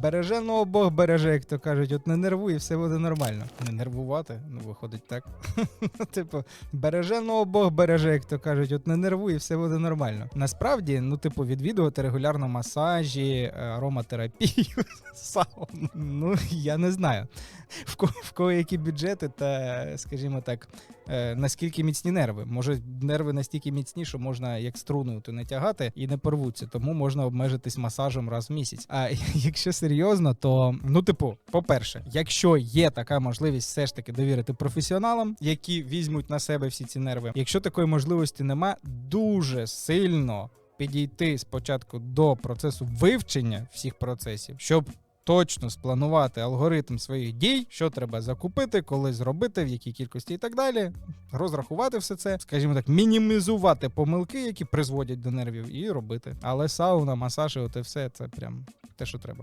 береже, ну Бог береже, як то кажуть, от не нервуй, і все буде нормально. Не нервувати, ну виходить так. Типу, береже, ну Бог береже, як то кажуть, от не нервуй, і все буде нормально. Насправді, ну, типу, відвідувати регулярно масажі, е, ароматерапію, сауну. Ну, я не знаю. В кого, в кого які бюджети та, скажімо так, е, наскільки міцні нерви. Може, нерви настільки міцні, що можна як струну то не тягати і не порвуться, тому можна обмежитись масажем раз в місяць. А якщо серйозно, то ну, типу, по-перше, якщо є така можливість все ж таки довірити професіоналам, які візьмуть на себе всі ці нерви. Якщо такої можливості нема, дуже сильно підійти спочатку до процесу вивчення всіх процесів, щоб точно спланувати алгоритм своїх дій, що треба закупити, коли зробити, в якій кількості і так далі. Розрахувати все це, скажімо так, мінімізувати помилки, які призводять до нервів, і робити. Але сауна, масаж, і оте все це прям те, що треба.